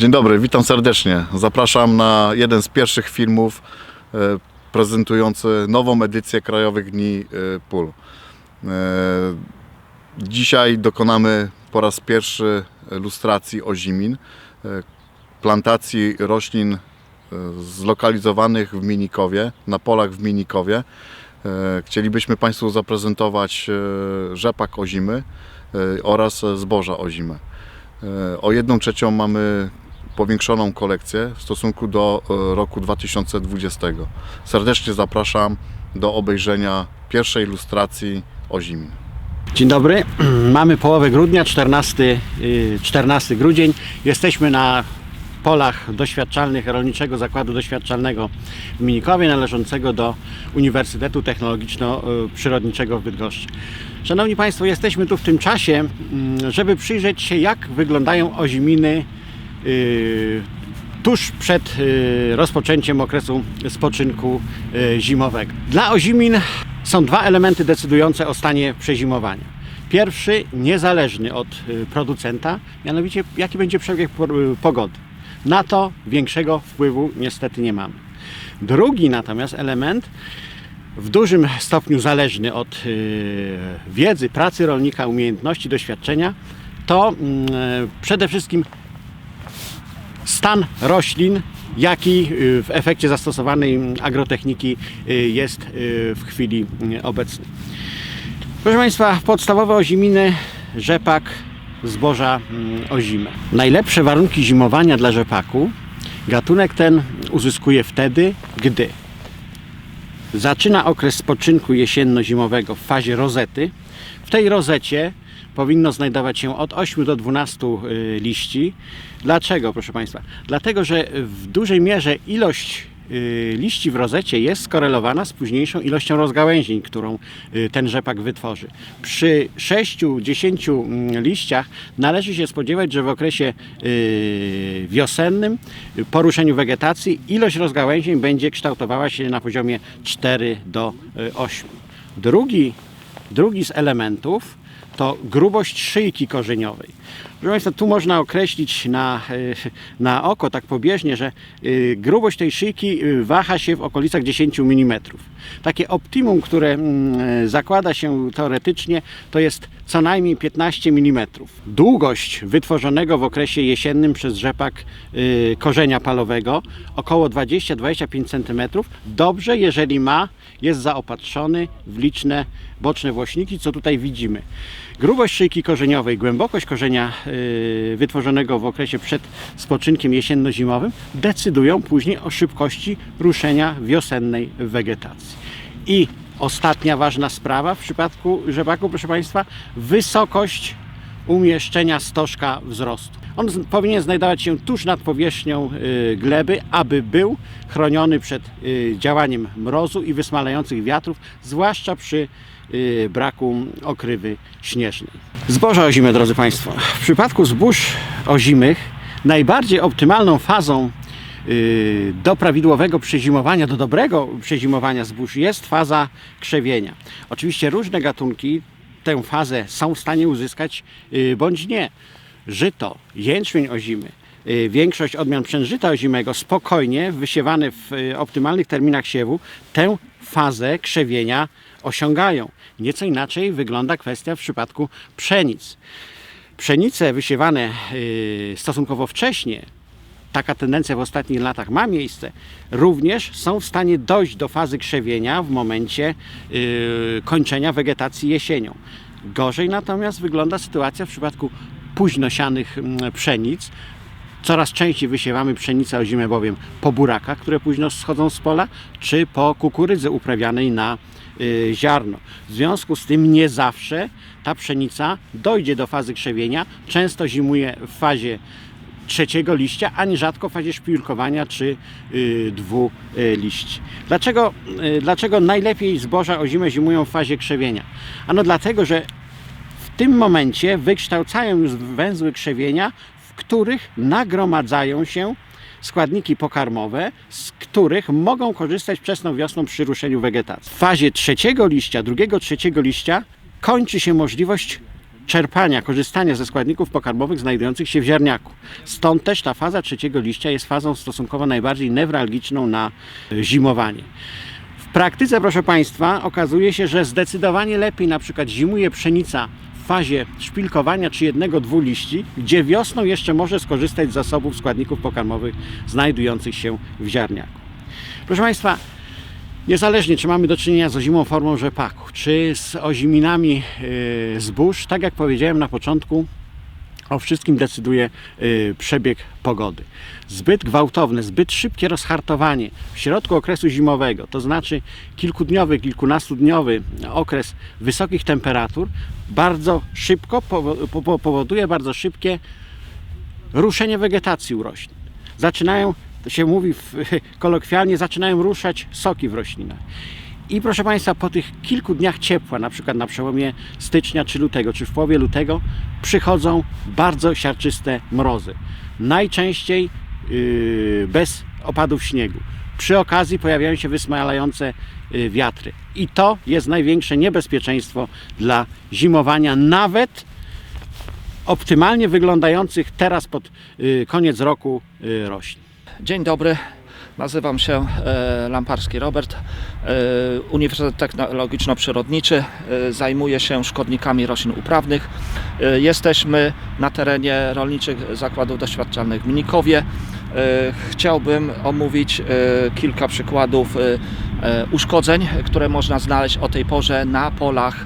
Dzień dobry, witam serdecznie. Zapraszam na jeden z pierwszych filmów e, prezentujący nową edycję Krajowych Dni e, Pól. E, Dzisiaj dokonamy po raz pierwszy lustracji ozimin, plantacji roślin zlokalizowanych w Minikowie, na polach w Minikowie. Chcielibyśmy Państwu zaprezentować rzepak ozimy oraz zboża ozimy. E, O jedną trzecią mamy powiększoną kolekcję w stosunku do e, roku 2020. Serdecznie zapraszam do obejrzenia pierwszej ilustracji ozimin. Dzień dobry, mamy połowę grudnia, 14, y, 14 grudzień. Jesteśmy na polach doświadczalnych Rolniczego Zakładu Doświadczalnego w Minikowie, należącego do Uniwersytetu Technologiczno-Przyrodniczego w Bydgoszczy. Szanowni Państwo, jesteśmy tu w tym czasie, mm, żeby przyjrzeć się, jak wyglądają oziminy y, tuż przed y, rozpoczęciem okresu spoczynku y, zimowego. Dla ozimin są dwa elementy decydujące o stanie przezimowania. Pierwszy, niezależny od y, producenta, mianowicie jaki będzie przebieg y, pogody. Na to większego wpływu niestety nie mamy. Drugi natomiast element, w dużym stopniu zależny od y, wiedzy, pracy rolnika, umiejętności, doświadczenia, to mm, przede wszystkim stan roślin, jaki y, w efekcie zastosowanej agrotechniki y, jest y, w chwili obecnej. Proszę Państwa, podstawowe oziminy, rzepak, zboża mm, ozime. Najlepsze warunki zimowania dla rzepaku gatunek ten uzyskuje wtedy, gdy zaczyna okres spoczynku jesienno-zimowego w fazie rozety. W tej rozecie powinno znajdować się od 8 do 12 y, liści. Dlaczego, proszę Państwa? Dlatego, że w dużej mierze ilość y, liści w rozecie jest skorelowana z późniejszą ilością rozgałęzień, którą y, ten rzepak wytworzy. Przy 6-10 mm, liściach należy się spodziewać, że w okresie wiosennym, y, po ruszeniu wegetacji, ilość rozgałęzień będzie kształtowała się na poziomie 4 do y, 8. Drugi, drugi z elementów to grubość szyjki korzeniowej. Proszę Państwa, tu można określić na, y, na oko tak pobieżnie, że y, grubość tej szyjki y, waha się w okolicach 10 mm. Takie optimum, które mm, zakłada się teoretycznie, to jest co najmniej 15 mm. Długość wytworzonego w okresie jesiennym przez rzepak korzenia palowego około 20-25 cm. Dobrze, jeżeli ma, jest zaopatrzony w liczne boczne włośniki, co tutaj widzimy. Grubość szyjki korzeniowej, głębokość korzenia y, wytworzonego w okresie przed spoczynkiem jesienno-zimowym decydują później o szybkości ruszenia wiosennej wegetacji. I ostatnia ważna sprawa w przypadku rzepaku, proszę Państwa, wysokość umieszczenia stożka wzrostu. On powinien znajdować się tuż nad powierzchnią y, gleby, aby był chroniony przed y, działaniem mrozu i wysmalających wiatrów, zwłaszcza przy braku okrywy śnieżnej. Zboża ozime, drodzy Państwo. W przypadku zbóż ozimych najbardziej optymalną fazą y, do prawidłowego przezimowania, do dobrego przezimowania zbóż jest faza krzewienia. Oczywiście różne gatunki tę fazę są w stanie uzyskać y, bądź nie. Żyto, jęczmień ozimy, y, większość odmian pszeniżyta ozimego spokojnie wysiewane w y, optymalnych terminach siewu tę fazę krzewienia osiągają. Nieco inaczej wygląda kwestia w przypadku pszenic. Pszenice wysiewane y, stosunkowo wcześnie, taka tendencja w ostatnich latach ma miejsce, również są w stanie dojść do fazy krzewienia w momencie y, kończenia wegetacji jesienią. Gorzej natomiast wygląda sytuacja w przypadku późnosianych mm, pszenic. Coraz częściej wysiewamy pszenicę ozimę bowiem po burakach, które późno schodzą z pola, czy po kukurydzy uprawianej na y, ziarno. W związku z tym nie zawsze ta pszenica dojdzie do fazy krzewienia. Często zimuje w fazie trzeciego liścia, a nierzadko w fazie szpilkowania czy y, dwu y, liści. Dlaczego, y, dlaczego najlepiej zboża ozime zimują w fazie krzewienia? Ano dlatego, że w tym momencie wykształcają już węzły krzewienia, których nagromadzają się składniki pokarmowe, z których mogą korzystać wczesną wiosną przy ruszeniu wegetacji. W fazie trzeciego liścia, drugiego, trzeciego liścia kończy się możliwość czerpania, korzystania ze składników pokarmowych znajdujących się w ziarniaku. Stąd też ta faza trzeciego liścia jest fazą stosunkowo najbardziej newralgiczną na y, zimowanie. W praktyce, proszę Państwa, okazuje się, że zdecydowanie lepiej na przykład zimuje pszenica fazie szpilkowania czy jednego, dwóch liści, gdzie wiosną jeszcze może skorzystać z zasobów składników pokarmowych znajdujących się w ziarniaku. Proszę Państwa, niezależnie czy mamy do czynienia z ozimą formą rzepaku, czy z oziminami yy, zbóż, tak jak powiedziałem na początku, o wszystkim decyduje y, przebieg pogody. Zbyt gwałtowne, zbyt szybkie rozhartowanie w środku okresu zimowego, to znaczy kilkudniowy, kilkunastudniowy okres wysokich temperatur, bardzo szybko powo- po- po- powoduje bardzo szybkie ruszenie wegetacji u roślin. Zaczynają, to się mówi w, kolokwialnie, zaczynają ruszać soki w roślinach. I proszę Państwa, po tych kilku dniach ciepła, na przykład na przełomie stycznia czy lutego, czy w połowie lutego, przychodzą bardzo siarczyste mrozy. Najczęściej yy, bez opadów śniegu. Przy okazji pojawiają się wysmalające yy, wiatry. I to jest największe niebezpieczeństwo dla zimowania, nawet optymalnie wyglądających teraz pod yy, koniec roku yy, roślin. Dzień dobry, nazywam się e, Lamparski Robert, e, Uniwersytet Technologiczno-Przyrodniczy, e, zajmuję się szkodnikami roślin uprawnych. Jesteśmy na terenie rolniczych zakładów doświadczalnych w Minikowie. Chciałbym omówić kilka przykładów uszkodzeń, które można znaleźć o tej porze na polach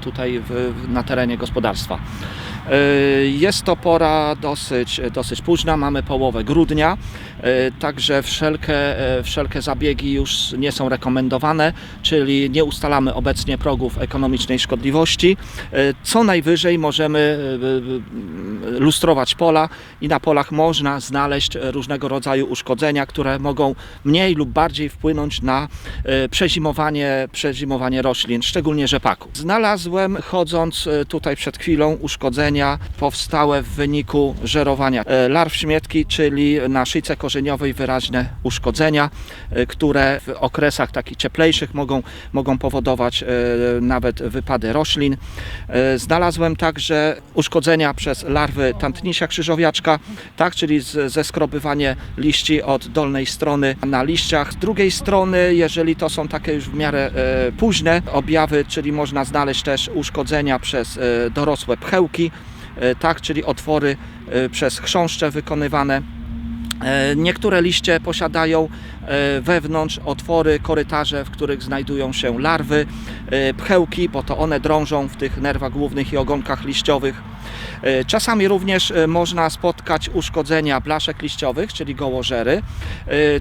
tutaj na terenie gospodarstwa. E, Jest to pora dosyć, dosyć późna, mamy połowę grudnia, e, także wszelkie, e, wszelkie zabiegi już nie są rekomendowane, czyli nie ustalamy obecnie progów ekonomicznej szkodliwości. E, Co najwyżej możemy e, e, lustrować pola i na polach można znaleźć różnego rodzaju uszkodzenia, które mogą mniej lub bardziej wpłynąć na e, przezimowanie, przezimowanie roślin, szczególnie rzepaku. Znalazłem chodząc e, tutaj przed chwilą powstałe w wyniku żerowania e, larw śmietki, czyli na szyjce korzeniowej wyraźne uszkodzenia, e, które w okresach takich cieplejszych mogą, mogą powodować e, nawet wypady roślin. Znalazłem także uszkodzenia przez larwy tantnisia krzyżowiaczka, tak, czyli zeskrobywanie liści od dolnej strony na liściach. Z drugiej strony, jeżeli to są takie już w miarę późne objawy, czyli można znaleźć też uszkodzenia przez dorosłe pchełki, tak, czyli otwory e, przez chrząszcze wykonywane. E, Niektóre liście posiadają e, wewnątrz otwory, korytarze, w których znajdują się larwy, e, pchełki, bo to one drążą w tych nerwach głównych i ogonkach liściowych. Czasami również można spotkać uszkodzenia blaszek liściowych, czyli gołożery.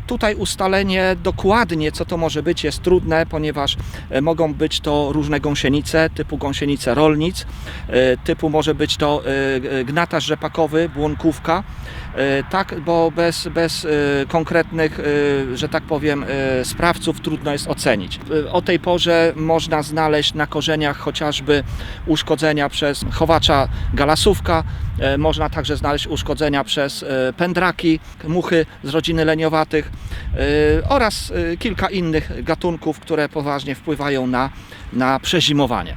Tutaj ustalenie dokładnie, co to może być, jest trudne, ponieważ mogą być to różne gąsienice, typu gąsienice rolnic, typu może być to gnatarz rzepakowy, błonkówka. E, Tak, bo bez, bez e, konkretnych, e, że tak powiem, sprawców trudno jest ocenić. O tej porze można znaleźć na korzeniach chociażby uszkodzenia przez chowacza galasówka, można także znaleźć uszkodzenia przez pędraki, muchy z rodziny leniowatych oraz kilka innych gatunków, które poważnie wpływają na, na przezimowanie.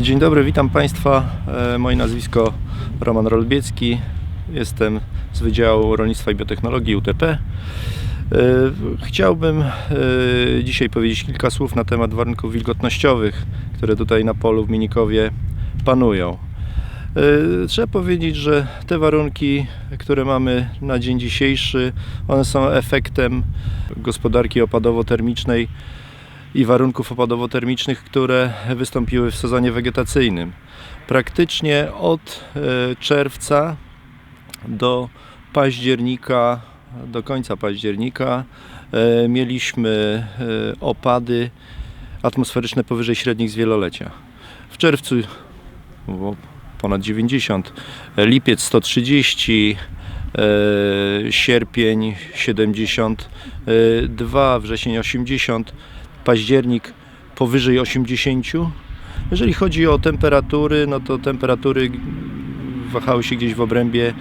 Dzień dobry, witam Państwa. Moje nazwisko Roman Rolbiecki. Jestem z Wydziału Rolnictwa i Biotechnologii UTP. E, Chciałbym e, dzisiaj powiedzieć kilka słów na temat warunków wilgotnościowych, które tutaj na polu w Minikowie panują. E, Trzeba powiedzieć, że te warunki, które mamy na dzień dzisiejszy, one są efektem gospodarki opadowo-termicznej i warunków opadowo-termicznych, które wystąpiły w sezonie wegetacyjnym. Praktycznie od czerwca do października, do końca października e, mieliśmy e, opady atmosferyczne powyżej średnich z wielolecia. W czerwcu ponad 90, e, lipiec 130, e, sierpień 72, wrzesień 80, październik powyżej 80. Jeżeli chodzi o temperatury, no to temperatury wahały się gdzieś w obrębie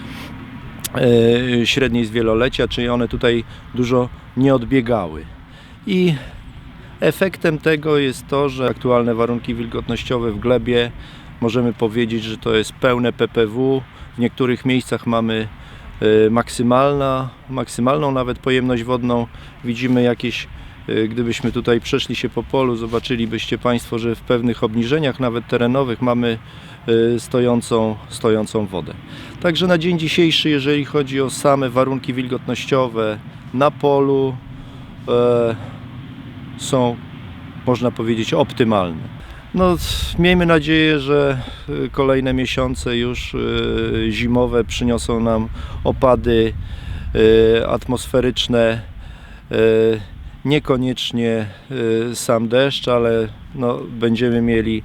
średniej z wielolecia, czyli one tutaj dużo nie odbiegały. I efektem tego jest to, że aktualne warunki wilgotnościowe w glebie możemy powiedzieć, że to jest pełne PPW. W niektórych miejscach mamy e, maksymalna, maksymalną nawet pojemność wodną. Widzimy jakieś, e, gdybyśmy tutaj przeszli się po polu, zobaczylibyście Państwo, że w pewnych obniżeniach, nawet terenowych, mamy e, stojącą, stojącą wodę. Także na dzień dzisiejszy, jeżeli chodzi o same warunki wilgotnościowe na polu, e, są, można powiedzieć, optymalne. No, miejmy nadzieję, że y, kolejne miesiące już y, zimowe przyniosą nam opady y, atmosferyczne. Niekoniecznie y, sam deszcz, ale no, będziemy mieli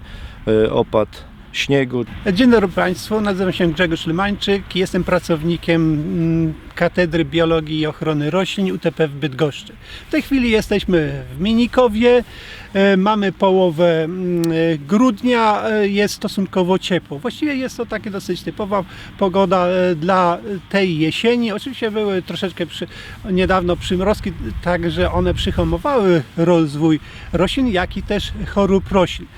y, opad śniegu, Dzień dobry Państwu, nazywam się Grzegorz Lymańczyk, jestem pracownikiem mm, Katedry Biologii i Ochrony Roślin UTP w Bydgoszczy. W tej chwili jesteśmy w Minikowie, e, mamy połowę mm, e, grudnia, e, jest stosunkowo ciepło. Właściwie jest to takie dosyć typowa pogoda dla tej jesieni. Oczywiście były troszeczkę przy, niedawno przymrozki, tak że one przyhamowały rozwój roślin, jak i też chorób roślin.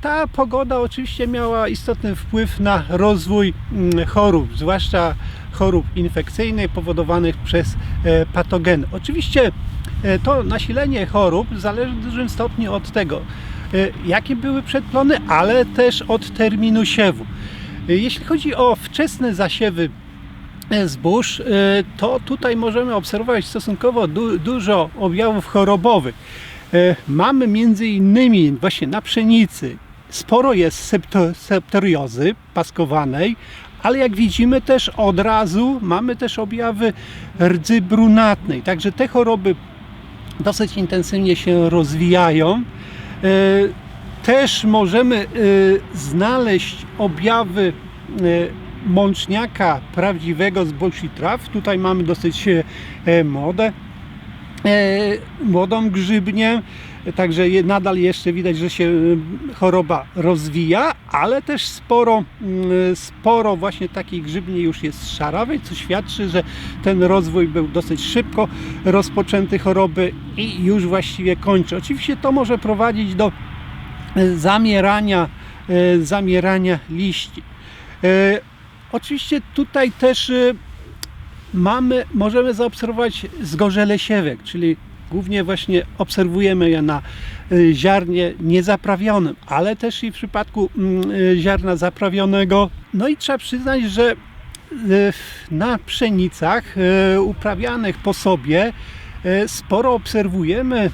Ta pogoda oczywiście miała istotny wpływ na rozwój mm, chorób, zwłaszcza chorób infekcyjnych powodowanych przez e, patogeny. Oczywiście e, to nasilenie chorób zależy w dużym stopniu od tego, e, jakie były przedplony, ale też od terminu siewu. Jeśli chodzi o wczesne zasiewy zbóż, to tutaj możemy obserwować stosunkowo du- dużo objawów chorobowych. Mamy między innymi właśnie na pszenicy sporo jest septo- septoriozy paskowanej, ale jak widzimy też od razu mamy też objawy rdzy brunatnej. Także te choroby dosyć intensywnie się rozwijają. E, Też możemy e, znaleźć objawy e, mączniaka prawdziwego z bolsi traw. Tutaj mamy dosyć młode młodą grzybnię, także nadal jeszcze widać, że się e, choroba rozwija, ale też sporo, mm, sporo właśnie takiej grzybni już jest szarawej, co świadczy, że ten rozwój był dosyć szybko rozpoczęty choroby i już właściwie kończy. Oczywiście to może prowadzić do e, zamierania, zamierania liści. Oczywiście tutaj też mamy, możemy zaobserwować zgorzele siewek, czyli głównie właśnie obserwujemy je na y, ziarnie niezaprawionym, ale też i w przypadku mm, y, ziarna zaprawionego. No i trzeba przyznać, że y, na pszenicach uprawianych po sobie sporo obserwujemy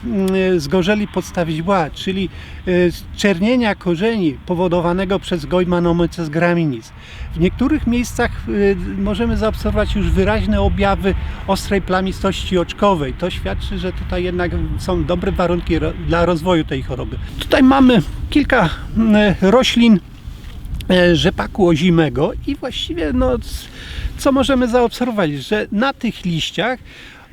y, zgorzeli podstawiźła, czyli y, czernienia korzeni powodowanego przez Goimanomyces graminis. W niektórych miejscach możemy zaobserwować już wyraźne objawy ostrej plamistości oczkowej. To świadczy, że tutaj jednak są dobre warunki dla rozwoju tej choroby. Tutaj mamy kilka mm, roślin e, rzepaku ozimego i właściwie no, co możemy zaobserwować, że na tych liściach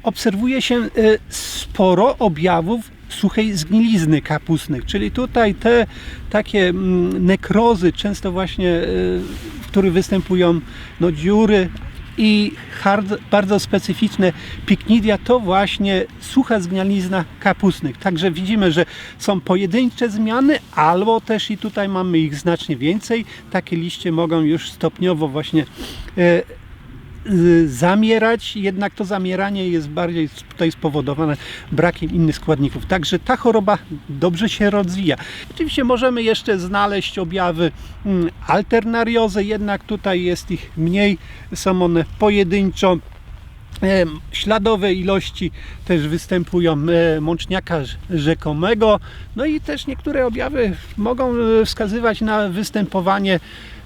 obserwuje się e, sporo objawów suchej zgnilizny kapustnych, czyli tutaj te takie mm, nekrozy, często właśnie e, w których występują no, dziury i bardzo specyficzne piknidia to właśnie sucha zgnilizna kapustnych. Także widzimy, że są pojedyncze zmiany, albo też i tutaj mamy ich znacznie więcej. Takie liście mogą już stopniowo właśnie y, zamierać, jednak to zamieranie jest bardziej tutaj spowodowane brakiem innych składników. Także ta choroba dobrze się rozwija. Oczywiście możemy jeszcze znaleźć objawy mm, alternariozy, jednak tutaj jest ich mniej, są one pojedynczo. Em, Śladowe ilości też występują e, mączniaka rz- rzekomego, no i też niektóre objawy mogą e, wskazywać na występowanie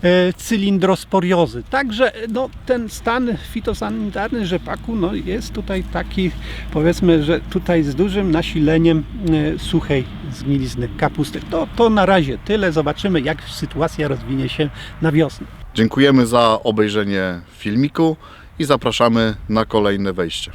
e, cylindrosporiozy. Także no, ten stan fitosanitarny rzepaku no, jest tutaj taki, powiedzmy, że tutaj z dużym nasileniem e, suchej zgnilizny kapusty. To, to na razie tyle. Zobaczymy, jak sytuacja rozwinie się na wiosnę. Dziękujemy za obejrzenie filmiku i zapraszamy na kolejne wejście.